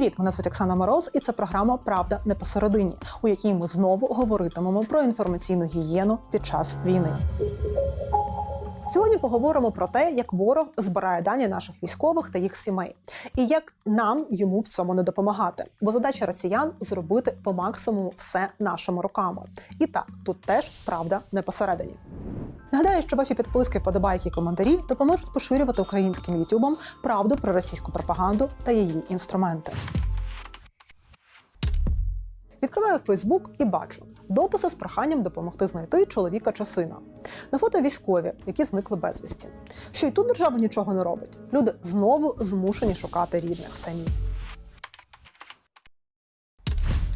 Привіт, мене звуть Оксана Мороз, і це програма Правда не посередині, у якій ми знову говоритимемо про інформаційну гігієну під час війни. Сьогодні поговоримо про те, як ворог збирає дані наших військових та їх сімей, і як нам йому в цьому не допомагати. Бо задача росіян зробити по максимуму все нашими руками. І так, тут теж правда не посередині. Нагадаю, що ваші підписки, вподобайки і коментарі допоможуть поширювати українським ютубом правду про російську пропаганду та її інструменти. Відкриваю Фейсбук і бачу дописи з проханням допомогти знайти чоловіка чи сина. На фото військові, які зникли безвісті. Що й тут держава нічого не робить. Люди знову змушені шукати рідних самі.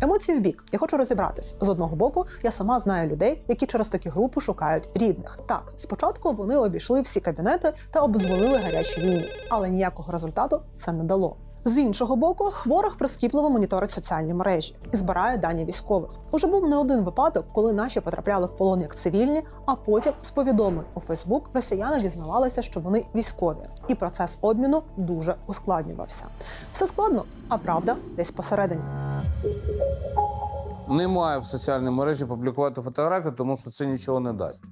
Емоції в бік. Я хочу розібратись. З одного боку, я сама знаю людей, які через такі групи шукають рідних. Так, спочатку вони обійшли всі кабінети та обзвонили гарячі лінії, але ніякого результату це не дало. З іншого боку, ворог прискіпливо моніторить соціальні мережі і збирає дані військових. Уже був не один випадок, коли наші потрапляли в полон як цивільні, а потім з повідомлень у Фейсбук росіяни дізнавалися, що вони військові, і процес обміну дуже ускладнювався. Все складно, а правда десь посередині. Немає в соціальній мережі публікувати фотографію, тому що це нічого не дасть.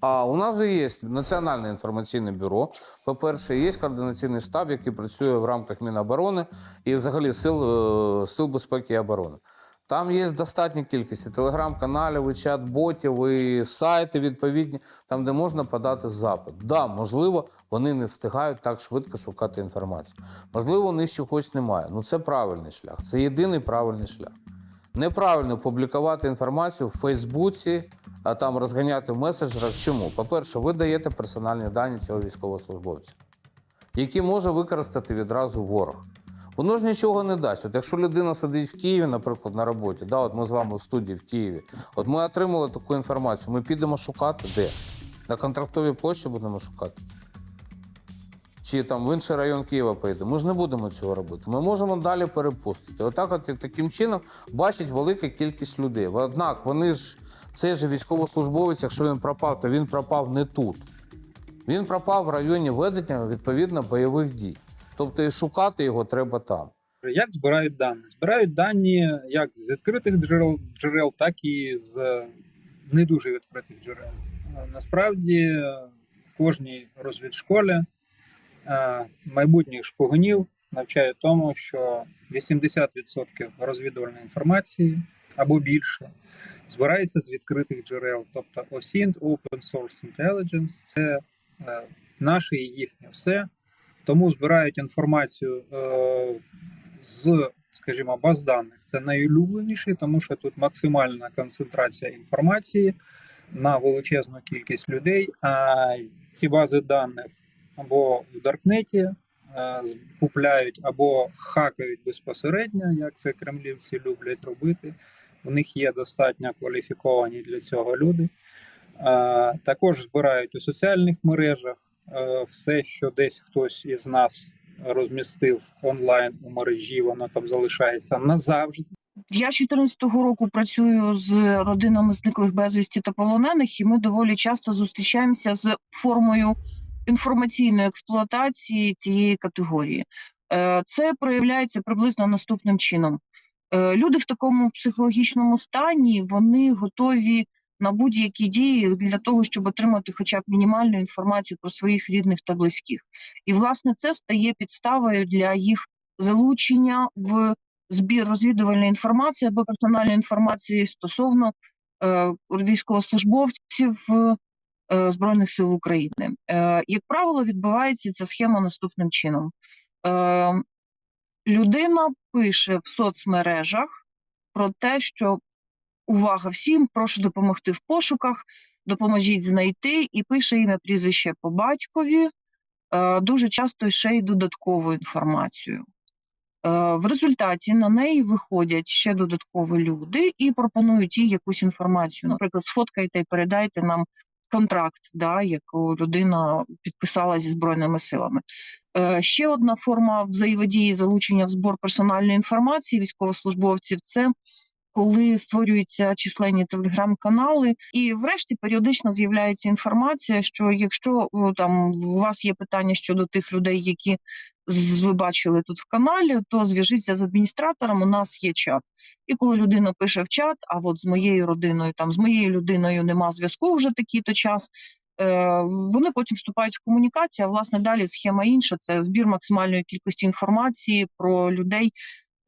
А у нас же є Національне інформаційне бюро. По-перше, є координаційний штаб, який працює в рамках Міноборони і взагалі сил, е, сил безпеки і оборони. Там є достатня кількість телеграм-каналів, і чат-ботів, і сайти відповідні, там, де можна подати запит. Да, можливо, вони не встигають так швидко шукати інформацію. Можливо, у них чогось немає. Ну це правильний шлях. Це єдиний правильний шлях. Неправильно публікувати інформацію в Фейсбуці, а там розганяти в меседжерах. Чому? По-перше, ви даєте персональні дані цього військовослужбовця, які може використати відразу ворог. Воно ж нічого не дасть. От якщо людина сидить в Києві, наприклад, на роботі, да, от ми з вами в студії в Києві, от ми отримали таку інформацію, ми підемо шукати де? На контрактовій площі будемо шукати. Чи там в інший район Києва поїдемо. Ми ж не будемо цього робити. Ми можемо далі перепустити. Отак, от таким чином бачить велика кількість людей. Однак вони ж цей же військовослужбовець, якщо він пропав, то він пропав не тут. Він пропав в районі ведення відповідно бойових дій. Тобто і шукати його треба там. Як збирають дані? Збирають дані як з відкритих джерел, джерел, так і з не дуже відкритих джерел. Е, Насправді, е, кожній розвідшколі е, майбутніх шпигунів навчають тому, що 80% розвідувальної інформації або більше збирається з відкритих джерел. Тобто OSINT, Open Source Intelligence це е, наше і їхнє все. Тому збирають інформацію е, з, скажімо, баз даних. Це найулюбленіший, тому що тут максимальна концентрація інформації на величезну кількість людей. А ці бази даних або в Даркнеті е, купляють або хакають безпосередньо, як це кремлівці люблять робити. У них є достатньо кваліфіковані для цього люди. Е, Також збирають у соціальних мережах е, все, що десь хтось із нас розмістив онлайн у мережі, воно там залишається назавжди. Я з 14-го року працюю з родинами зниклих безвісті та полонених, і ми доволі часто зустрічаємося з формою інформаційної експлуатації цієї категорії. Е, Це проявляється приблизно наступним чином. Е, Люди в такому психологічному стані вони готові на будь-які дії для того, щоб отримати хоча б мінімальну інформацію про своїх рідних та близьких. І власне це стає підставою для їх залучення в збір розвідувальної інформації або персональної інформації стосовно е, військовослужбовців Збройних сил України. Е, як правило, відбувається ця схема наступним чином. Е, людина пише в соцмережах про те, що увага всім, прошу допомогти в пошуках, допоможіть знайти, і пише ім'я прізвище по батькові, е, дуже часто ще й додаткову інформацію. Е, В результаті на неї виходять ще додаткові люди і пропонують їй якусь інформацію. Наприклад, сфоткайте і передайте нам контракт, да, яку людина підписала зі збройними силами. Е, Ще одна форма взаємодії залучення в збор персональної інформації військовослужбовців це коли створюються численні телеграм-канали, і врешті періодично з'являється інформація, що якщо там у вас є питання щодо тих людей, які ви бачили тут в каналі, то зв'яжіться з адміністратором. У нас є чат. І коли людина пише в чат, а от з моєю родиною, там з моєю людиною нема зв'язку вже такий-то час. е, Вони потім вступають в комунікацію. А власне далі схема інша: це збір максимальної кількості інформації про людей,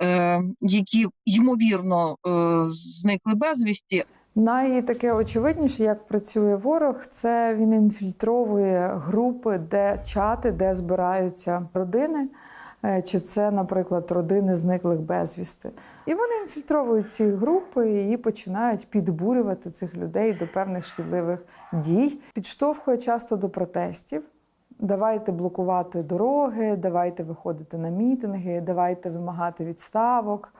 е, які ймовірно е, зникли безвісті, Найтаке очевидніше, як працює ворог, це він інфільтровує групи, де чати, де збираються родини, е, чи це, наприклад, родини зниклих безвісти. І вони інфільтровують ці групи і починають підбурювати цих людей до певних шкідливих дій, підштовхує часто до протестів. Давайте блокувати дороги, давайте виходити на мітинги, давайте вимагати відставок,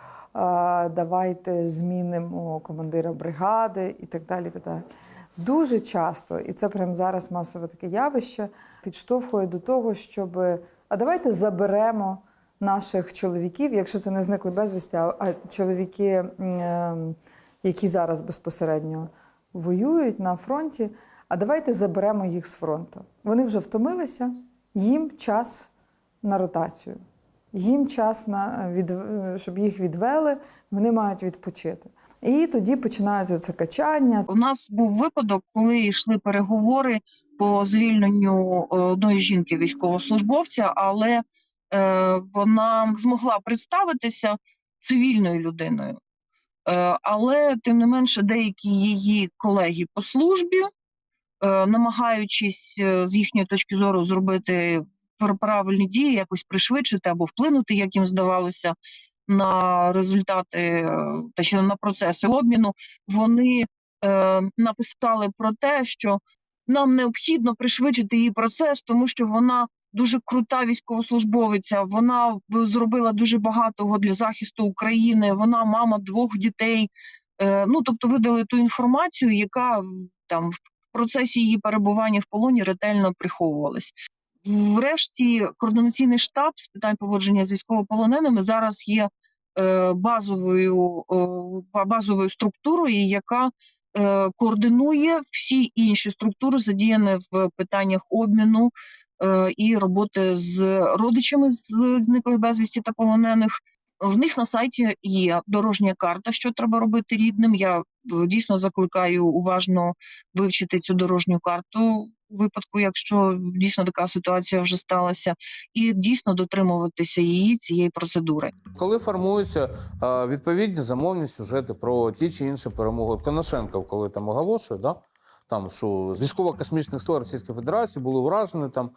давайте змінимо командира бригади і так далі. Так далі. Дуже часто, і це прямо зараз масове таке явище, підштовхує до того, щоб а давайте заберемо наших чоловіків, якщо це не зникли безвісти, а, чоловіки, е, які зараз безпосередньо воюють на фронті. А давайте заберемо їх з фронту. Вони вже втомилися, їм час на ротацію. Їм час на від, щоб їх відвели, вони мають відпочити. І тоді починається це качання. У нас був випадок, коли йшли переговори по звільненню е, одної жінки військовослужбовця, але е, вона змогла представитися цивільною людиною. Е, але тим не менше, деякі її колеги по службі, е, намагаючись е, з їхньої точки зору зробити правильні дії, якось пришвидшити або вплинути, як їм здавалося, на результати е, та на процеси обміну, вони е, написали про те, що нам необхідно пришвидшити її процес, тому що вона дуже крута військовослужбовиця. Вона зробила дуже багато для захисту України. Вона мама двох дітей. Е, ну тобто, видали ту інформацію, яка там в процесі її перебування в полоні ретельно приховувалась. Врешті, координаційний штаб з питань поводження з військовополоненими зараз є е, базовою, базовою структурою, яка е, координує всі інші структури, задіяні в питаннях обміну е, і роботи з родичами зниклих безвісті та полонених. В них на сайті є дорожня карта, що треба робити рідним. Я е, дійсно закликаю уважно вивчити цю дорожню карту у випадку, якщо дійсно така ситуація вже сталася, і дійсно дотримуватися її цієї процедури. Коли формуються е, відповідні замовні сюжети про ті чи інші перемоги, Коношенков, коли там оголошує, да? Там, що з військово-космічних сил Російської Федерації були вражені там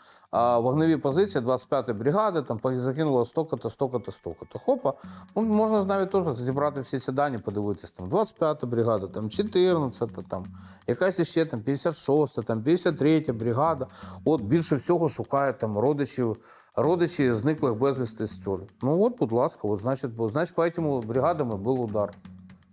вогневі позиції 25-ї бригади, там загинуло столько-то, столько-то, столько-то. Хопа, ну, можна навіть теж зібрати всі ці дані, подивитись, там 25-та бригада, там 14-та, там якась ще там 56-та, там 53-я бригада. От більше всього шукають там родичів родичі зниклих безвісти з тюрем. Ну от, будь ласка, от, значить, бо, значить, по этим бригадам і був удар.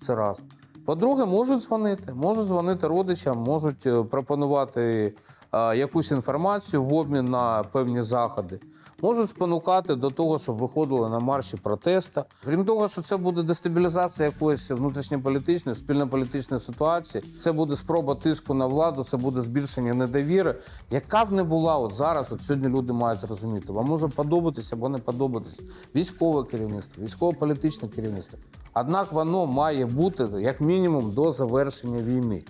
Це раз. По-друге, можуть дзвонити. Можуть дзвонити родичам, можуть е, пропонувати е, якусь інформацію в обмін на певні заходи. Можуть спонукати до того, щоб виходили на марші протеста. Крім того, що це буде дестабілізація якоїсь внутрішньополітичної, спільнополітичної ситуації. Це буде спроба тиску на владу, це буде збільшення недовіри. Яка б не була от зараз, от сьогодні люди мають зрозуміти. Вам може подобатися або не подобатися військове керівництво, військово-політичне керівництво. Однак воно має бути як мінімум до завершення війни.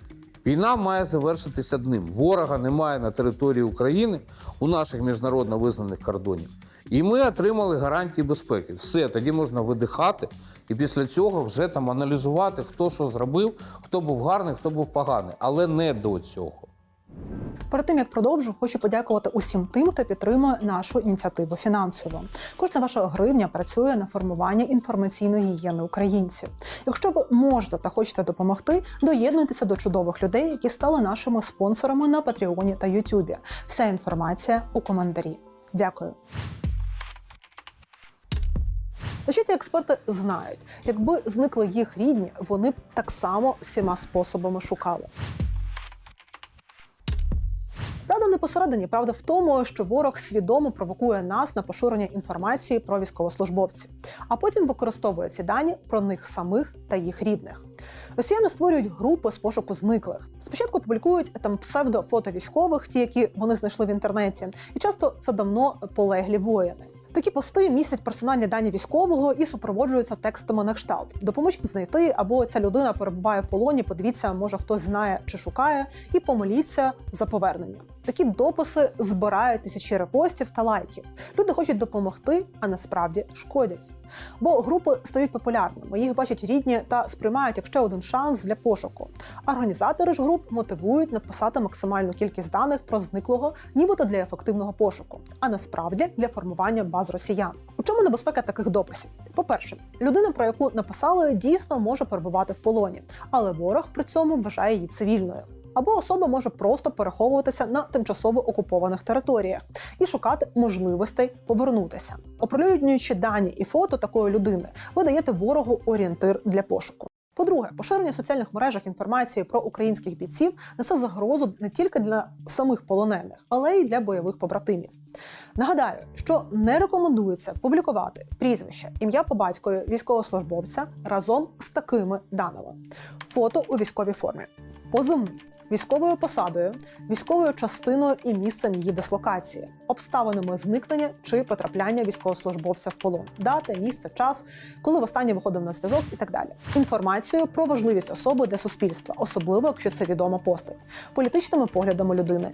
Війна має завершитися одним: ворога немає на території України у наших міжнародно визнаних кордонів. І ми отримали гарантії безпеки. Все, тоді можна видихати, і після цього вже там аналізувати, хто що зробив, хто був гарний, хто був поганий, але не до цього. Перед тим як продовжу, хочу подякувати усім тим, хто підтримує нашу ініціативу фінансово. Кожна ваша гривня працює на формування інформаційної гігієни українців. Якщо ви можете та хочете допомогти, доєднуйтеся до чудових людей, які стали нашими спонсорами на Патреоні та Ютубі. Вся інформація у коментарі. Дякую. Защиті експерти знають, якби зникли їх рідні, вони б так само всіма способами шукали. Посередині, правда в тому, що ворог свідомо провокує нас на поширення інформації про військовослужбовців, а потім використовує ці дані про них самих та їх рідних. Росіяни створюють групи з пошуку зниклих. Спочатку публікують там псевдофото військових, ті, які вони знайшли в інтернеті, і часто це давно полеглі воїни. Такі пости містять персональні дані військового і супроводжуються текстами на кшталт. Допоможіть знайти, або ця людина перебуває в полоні. Подивіться, може хтось знає чи шукає, і помоліться за повернення. Такі дописи збирають тисячі репостів та лайків. Люди хочуть допомогти, а насправді шкодять. Бо групи стають популярними, їх бачать рідні та сприймають як ще один шанс для пошуку. Організатори ж груп мотивують написати максимальну кількість даних про зниклого, нібито для ефективного пошуку, а насправді для формування баз росіян. У чому небезпека таких дописів? По-перше, людина, про яку написали, дійсно може перебувати в полоні, але ворог при цьому вважає її цивільною. Або особа може просто переховуватися на тимчасово окупованих територіях і шукати можливостей повернутися. Оприлюднюючи дані і фото такої людини, ви даєте ворогу орієнтир для пошуку. По-друге, поширення в соціальних мережах інформації про українських бійців несе загрозу не тільки для самих полонених, але й для бойових побратимів. Нагадаю, що не рекомендується публікувати прізвище, ім'я по батькові військовослужбовця разом з такими даними: фото у військовій формі, позивний, військовою посадою, військовою частиною і місцем її дислокації, обставинами зникнення чи потрапляння військовослужбовця в полон, дата, місце, час, коли востаннє виходив на зв'язок і так далі. Інформацію про важливість особи для суспільства, особливо якщо це відома постать, політичними поглядами людини,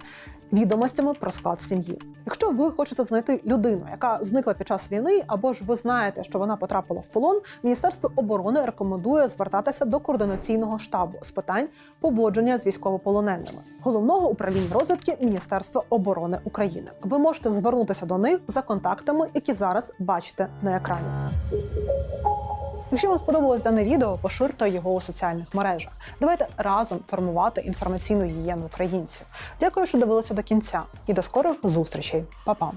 відомостями про склад сім'ї. Якщо ви хочете знайти людину, яка зникла під час війни, або ж ви знаєте, що вона потрапила в полон, Міністерство оборони рекомендує звертатися до координаційного штабу з питань поводження з військовополоненими головного управління розвідки Міністерства оборони України. Ви можете звернутися до них за контактами, які зараз бачите на екрані. Якщо вам сподобалось дане відео, поширте його у соціальних мережах. Давайте разом формувати інформаційну гігієну українців. Дякую, що дивилися до кінця, і до скорих зустрічей. Па-па!